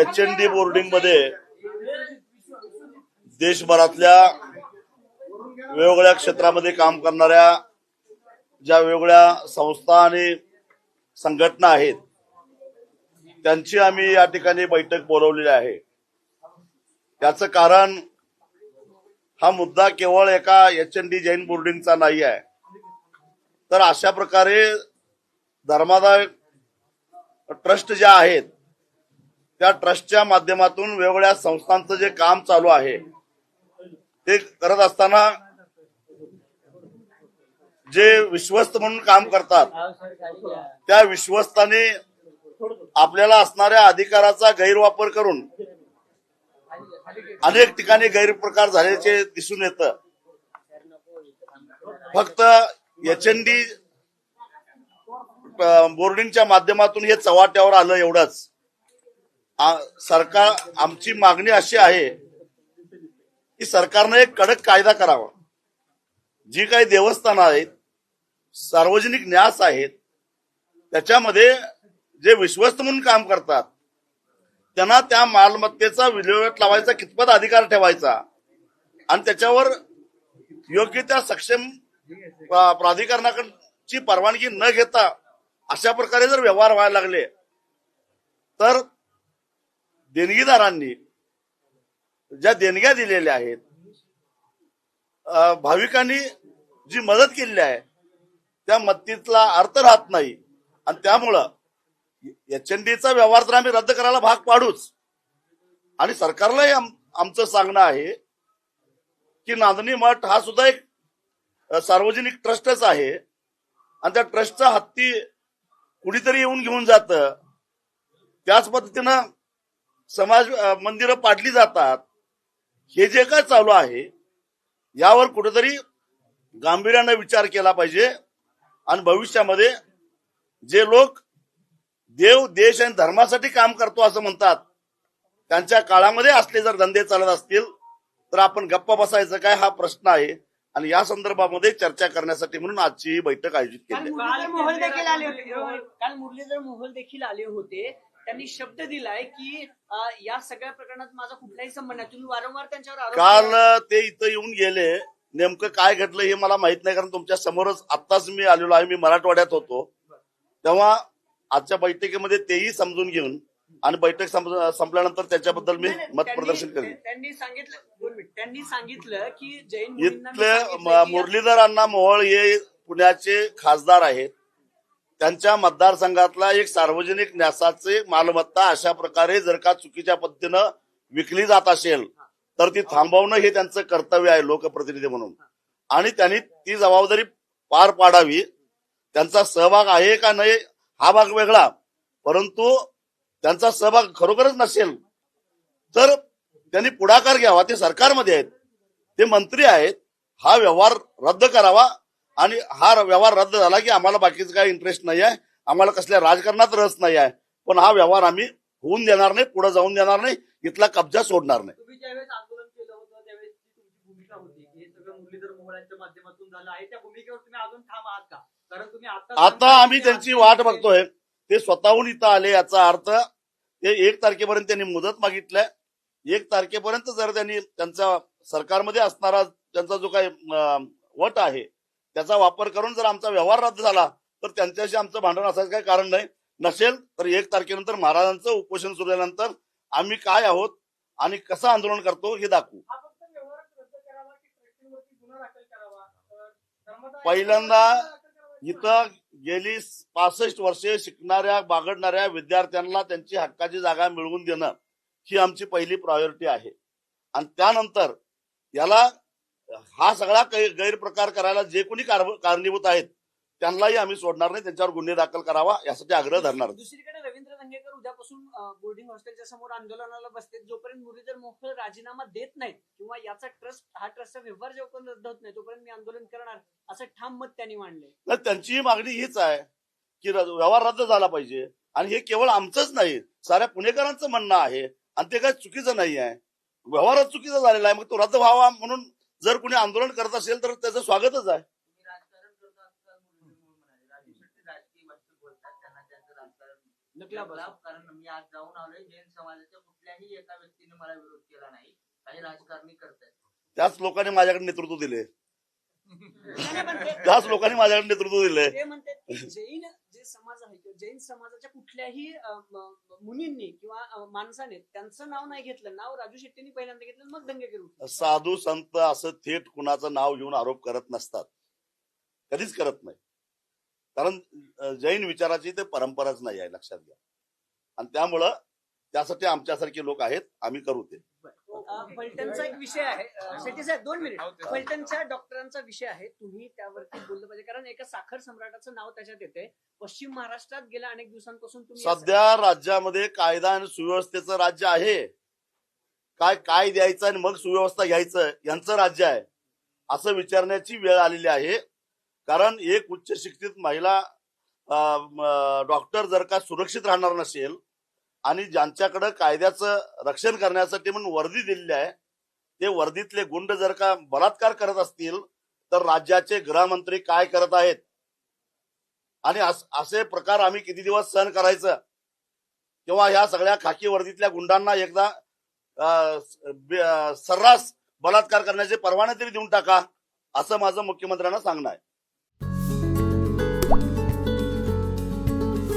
H N D बोर्डिंगमध्ये देशभरातल्या वेगवेगळ्या क्षेत्रामध्ये काम करणाऱ्या ज्या वेगवेगळ्या संस्था आणि संघटना आहेत त्यांची आम्ही या ठिकाणी बैठक बोलवलेली आहे. त्याचं कारण हा मुद्दा केवळ एका एच एन डी जैन बोर्डिंगचा नाही आहे. तर अशा प्रकारे धर्मादाय ट्रस्ट ज्या आहेत त्या ट्रस्टच्या माध्यमातून वेगवेगळ्या संस्थांचं जे काम चालू आहे ते करत असताना जे विश्वस्त म्हणून काम करतात त्या विश्वस्ताने आपल्याला असणाऱ्या अधिकाराचा गैरवापर करून अनेक ठिकाणी गैरप्रकार झाल्याचे दिसून येत. फक्त एच एन डी बोर्डिंगच्या माध्यमातून हे चव्हाट्यावर आलं एवढंच. सरकार आमची मागणी अशी आहे की सरकारनं एक कडक कायदा करावा. जी काही देवस्थानं आहेत सार्वजनिक न्यास आहेत त्याच्यामध्ये जे विश्वस्त म्हणून काम करतात त्यांना त्या मालमत्तेचा विल्हेवाट लावायचा कितपत अधिकार ठेवायचा आणि त्याच्यावर योग्य त्या सक्षम प्रा- प्राधिकरणाकडची परवानगी न घेता अशा प्रकारे जर व्यवहार व्हायला लागले तर देणगीदारांनी ज्या देणग्या दिलेल्या आहेत भाविकांनी जी मदत केलेली आहे त्या मदतीतला अर्थ राहत नाही. आणि त्यामुळं एच एन डीचा व्यवहार तर आम्ही रद्द करायला भाग पाडूच. आणि सरकारलाही आम- आमचं सांगणं आहे की नांदणी मठ हा सुद्धा एक सार्वजनिक ट्रस्टच आहे. आणि त्या ट्रस्टचा हत्ती कुणीतरी येऊन घेऊन जात. त्याच पद्धतीनं समाज मंदिरं पाडली जातात. हे जे काय चालू आहे यावर कुठेतरी गांभीर्यानं विचार केला पाहिजे आणि भविष्यामध्ये जे लोक देव देश आणि धर्मासाठी काम करतो असं म्हणतात त्यांच्या काळामध्ये असले जर धंदे चालत असतील तर आपण गप्पा बसायचं काय हा प्रश्न आहे. आणि या संदर्भामध्ये चर्चा करण्यासाठी म्हणून आजची ही बैठक आयोजित काल. केली आहे. मुरलीधर मोहोळ देखील आले होते. काल मुरलीधर मोहोळ देखील आले होते. त्यांनी शब्द दिलाय की या सगळ्या प्रकरणात माझा कुठलाही संबंध नाही. तुम्ही वारंवार त्यांच्यावर आरोप काल. ते इथं येऊन गेले. नेमकं काय घडलं हे मला माहीत नाही कारण तुमच्या समोरच आत्ताच मी आलेलो आहे. मी मराठवाड्यात होतो. तेव्हा आजच्या बैठकीमध्ये तेही समजून घेऊन आणि बैठक संप- संपल्यानंतर त्याच्याबद्दल मी मत प्रदर्शन करेन. त्यांनी सांगितलं त्यांनी सांगितलं की जैन इथले मुरलीधर अण्णा मोहोळ हे पुण्याचे खासदार आहेत. त्यांच्या मतदारसंघातला एक सार्वजनिक न्यासाचे मालमत्ता अशा प्रकारे जर का चुकीच्या पद्धतीनं विकली जात असेल तर ती थांबवणं हे त्यांचं कर्तव्य आहे लोकप्रतिनिधी म्हणून. आणि त्यांनी ती जबाबदारी पार पाडावी. त्यांचा सहभाग आहे का नाही हा भाग वेगळा. परंतु त्यांचा सहभाग खरोखरच नसेल तर त्यांनी पुढाकार घ्यावा. ते सरकारमध्ये आहेत. ते मंत्री आहेत. हा व्यवहार रद्द करावा आणि हा व्यवहार रद्द झाला की आम्हाला बाकीचं काही इंटरेस्ट नाही आहे. आम्हाला कसल्या राजकारणात रस नाही आहे. पण हा व्यवहार आम्ही होऊन देणार नाही पुढे जाऊन देणार नाही इथला कब्जा सोडणार नाही. आता आम्ही त्यांची वाट बघतोय. ते स्वतःहून इथं आले याचा अर्थ ते एक तारखेपर्यंत त्यांनी मुदत मागितलंय. एक तारखेपर्यंत जर त्यांनी त्यांचा सरकारमध्ये असणारा त्यांचा जो काही वट आहे त्याचा वापर करून जर आमचा व्यवहार रद्द झाला तर त्यांच्याशी आमचं भांडण असायचं काही कारण नाही. नसेल तर एक तारखेनंतर महाराजांचं उपोषण सुरू झाल्यानंतर आम्ही काय आहोत आणि कसं आंदोलन करतो हे दाखवू. पहिल्यांदा. इथं गेली पासष्ट वर्षे शिकणाऱ्या बागडणाऱ्या विद्यार्थ्यांना त्यांची हक्काची जागा मिळवून देणं ही आमची पहिली प्रायोरिटी आहे. आणि त्यानंतर याला हा सगळा काही गैरप्रकार करायला जे कोणी कार- कारणीभूत आहेत त्यांनाही आम्ही सोडणार नाही त्यांच्यावर गुन्हे दाखल करावा यासाठी आग्रह धरणार दुसरीकडे रवींद्र धंगेकर उद्यापासून बोर्डिंग हॉस्टेलच्या समोर आंदोलनाला बसते जोपर्यंत मुरलीधर मोहोळ राजीनामा देत नाहीत किंवा याचा ट्रस्ट हा ट्रस्टचा व्यवहार जोपर्यंत रद्द होत नाही तोपर्यंत मी आंदोलन करणार असं ठाम मत त्यांनी मांडले तर त्यांचीही मागणी हीच आहे की व्यवहार रद्द झाला पाहिजे. आणि हे केवळ आमचंच नाही साऱ्या पुणेकरांचं म्हणणं आहे. आणि ते काही चुकीचं नाही आहे. व्यवहारच चुकीचा झालेला आहे मग तो रद्द व्हावा म्हणून जर कोणी आंदोलन करत असेल तर त्याचं स्वागतच आहे. नकला कारण मी आज जाऊन आलोय. जैन समाजाच्या कुठल्याही एका व्यक्तीने मला विरोध केला नाही. काही राजकारणी करतायत. त्याच लोकांनी माझ्याकडे नेतृत्व दिले. नाही, पण ते- त्याच लोकांनी माझ्याकडे नेतृत्व दिले. ते म्हणतात की जैन जे समाज आहे किंवा जैन समाजाच्या कुठल्याही अ, म- मुनींनी किंवा अ, माणसाने त्यांचं नाव नाही घेतलं. नाव राजू शेट्टींनी पहिल्यांदा घेतलं मग दंगेकर उठले. साधू संत असं थेट कुणाचं नाव घेऊन आरोप करत नसतात. कधीच करत नाही. कारण जैन विचाराची ते परंपराच नाही आहे लक्षात घ्या. आणि त्यामुळं त्यासाठी आमच्यासारखे लोक आहेत आम्ही करू ते. फलटणचा एक विषय आहे. शेट्टी साहेब दोन मिनिट. फलटणच्या डॉक्टरांचा विषय आहे. तुम्ही त्यावरती बोललं पाहिजे. कारण एका साखर सम्राटाचं नाव त्याच्यात येते. पश्चिम महाराष्ट्रात गेल्या अनेक दिवसांपासून तुम्ही सध्या राज्यामध्ये कायदा आणि सुव्यवस्थेचं राज्य आहे. काय काय द्यायचं आणि मग सुव्यवस्था घ्यायचं यांचं राज्य आहे. असं विचारण्याची वेळ आलेली आहे. कारण एक उच्च शिक्षित महिला डॉक्टर जर का सुरक्षित राहणार नसेल आणि ज्यांच्याकडे कायद्याचं रक्षण करण्यासाठी म्हणून वर्दी दिलेली आहे ते वर्दीतले गुंड जर का बलात्कार करत असतील तर राज्याचे गृहमंत्री काय करत आहेत? आणि असे प्रकार आम्ही किती दिवस सहन करायचं? तेव्हा ह्या सगळ्या खाकी वर्दीतल्या गुंडांना एकदा सर्रास बलात्कार करण्याचे परवाने तरी देऊन टाका असं माझं मुख्यमंत्र्यांना सांगणं आहे.